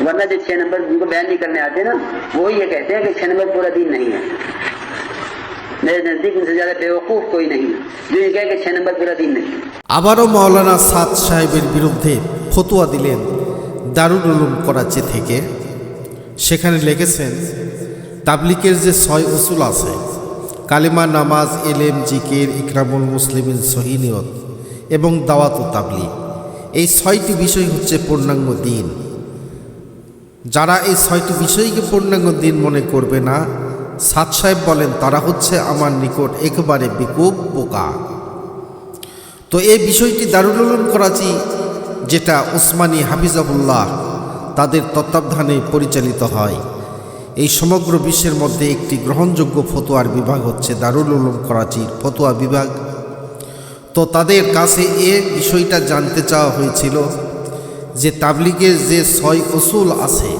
वरना जो छह नंबर जिनको बयान नहीं करने आते ना वो ये कहते हैं कि छह नंबर पूरा दिन नहीं है मेरे नजदीक उनसे ज्यादा बेवकूफ कोई नहीं है जो ये कहे कि छह नंबर पूरा दिन नहीं है আবারও মাওলানা সাদ সাহেবের বিরুদ্ধে ফতোয়া দিলেন দারুল উলুম করাচি থেকে সেখানে লিখেছেন তাবলিকের যে ছয় উসুল আছে কালিমা নামাজ এলেম জিকির ইকরামুল মুসলিমিন সহিনিয়ত এবং দাওয়াত ও তাবলিগ এই ছয়টি বিষয় হচ্ছে পূর্ণাঙ্গ দিন যারা এই ছয়টি বিষয়কে পূর্ণাঙ্গ দিন মনে করবে না, সাদ সাহেব বলেন, তারা হচ্ছে আমার নিকট একেবারে বিকুপ পোকা। তো এই বিষয়টি দারুল উলুম করাচি, যেটা উসমানী হাফিজাবুল্লাহ তাদের তত্ত্বাবধানে পরিচালিত হয়। এই সমগ্র বিশ্বের মধ্যে একটি গ্রহণযোগ্য ফতোয়ার বিভাগ হচ্ছে দারুল উলুম করাচির ফতোয়া বিভাগ। তো তাদের কাছে এ বিষয়টা জানতে চাওয়া হয়েছিল যে তাবলিগের যে ছয় অসুল আছে,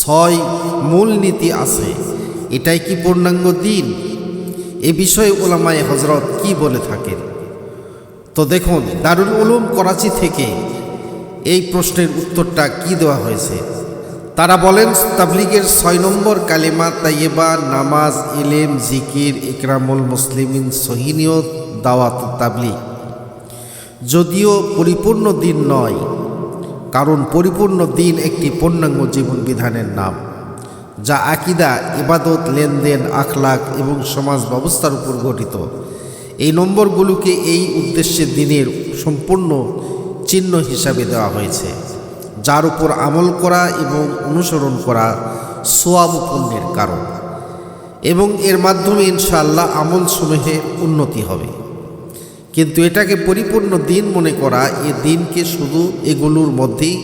ছয় মূলনীতি আছে, এটাই কি পূর্ণাঙ্গ দিন? এ বিষয়ে ওলামায়ে হজরত কি বলে থাকেন? তো দেখুন, দারুল উলুম করাচি থেকে এই প্রশ্নের উত্তরটা কি দেওয়া হয়েছে? তারা বলেন, তাবলিগের ছয় নম্বর কালিমা তাইয়েবা নামাজ, ইলেম, জিকির, ইকরামুল মুসলিমিন, সহিনিয়ত, দাওয়াত, তাবলিগ। যদিও পরিপূর্ণ দিন নয় কারণ পরিপূর্ণ দিন একটি পূর্ণাঙ্গ জীবন বিধানের নাম, যা আকিদা, ইবাদত, লেনদেন আখলাক এবং সমাজ ব্যবস্থার উপর গঠিত। এই নম্বরগুলোকে এই উদ্দেশ্যে দিনের সম্পূর্ণ চিহ্ন হিসাবে দেওয়া হয়েছে, যার উপর আমল করা এবং অনুসরণ করা সোয়াব পুণ্যের কারণ। এবং এর মাধ্যমে ইনশাআল্লাহ আমল সমূহে উন্নতি হবে। কিন্তু এটাকে পরিপূর্ণ দিন মনে করা, এ দিনকে শুধু এগুলোর মধ্যেই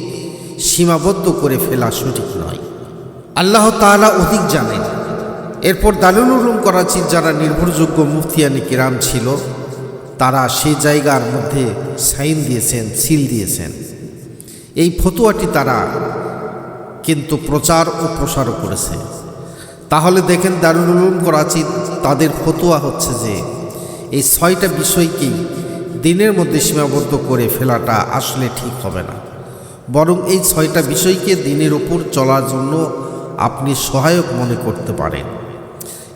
সীমাবদ্ধ করে ফেলা সঠিক নয়। আল্লাহ তাআলা অধিক জানেন। এরপর দারুল উলুম করাচির যারা নির্ভরযোগ্য মুফতিয়ানি কিরাম ছিল, তারা সেই জায়গার মধ্যে সাইন দিয়েছেন, সিল দিয়েছেন। এই ফতুয়াটি তারা কিন্তু প্রচার ও প্রসারও করেছে। তাহলে দেখেন দারুল উলুম করাচি তাদের ফতুয়া হচ্ছে যে এই ছয়টা বিষয়কেই দিনের মধ্যে সীমাবদ্ধ করে ফেলাটা আসলে ঠিক হবে না। বরং এই ছয়টা বিষয়কে দিনের উপর চলার জন্য আপনি সহায়ক মনে করতে পারেন।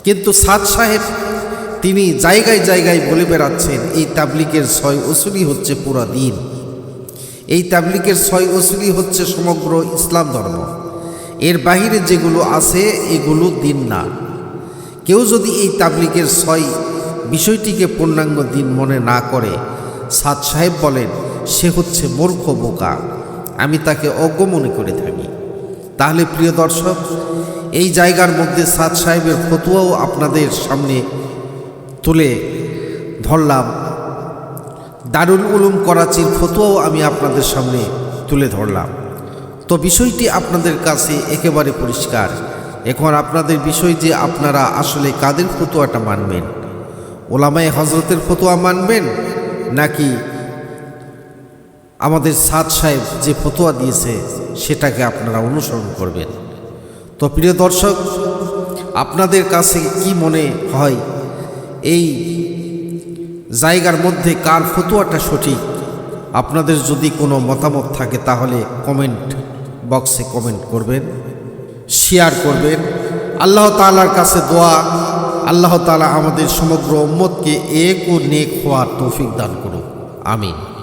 কিন্তু সাদ সাহেব, তিনি জায়গায় জায়গায় বলে বেড়াচ্ছেন, এই তাবলিকের ছয় ওসুলি হচ্ছে পুরা দিন। এই তাবলিকের ছয় ওসুলি হচ্ছে সমগ্র ইসলাম ধর্ম। এর বাহিরে যেগুলো আছে, এগুলো দিন না। কেউ যদি এই তাবলিকের ছয় বিষয়টিকে পূর্ণাঙ্গ দিন মনে না করে সাদ সাহেব বলেন, সে হচ্ছে মূর্খ বোকা। আমি তাকে অজ্ঞ মনে করে থাকি। তাহলে প্রিয় দর্শক, এই জায়গার মধ্যে সাদ সাহেবের ফতুয়াও আপনাদের সামনে তুলে ধরলাম। দারুল উলুম করাচির ফতুয়াও আমি আপনাদের সামনে তুলে ধরলাম। তো বিষয়টি আপনাদের কাছে একেবারে পরিষ্কার। এখন আপনাদের বিষয় যে আপনারা আসলে কাদের ফতুয়াটা মানবেন? ওলামায় হজরতের ফতুয়া মানবেন? নাকি আমাদের সাদ সাহেব যে ফতোয়া দিয়েছে, সেটাকে আপনারা অনুসরণ করবেন? তো প্রিয় দর্শক, আপনাদের কাছে কি মনে হয়, এই জায়গার মধ্যে কার ফতোয়াটা সঠিক? আপনাদের যদি কোনো মতামত থাকে, তাহলে কমেন্ট বক্সে কমেন্ট করবেন, শেয়ার করবেন। আল্লাহ তাআলার কাছে দোয়া আল্লাহ তালা আমাদের সমগ্র উম্মতকে এক ও নেক হওয়ার তৌফিক দান করুক। আমিন।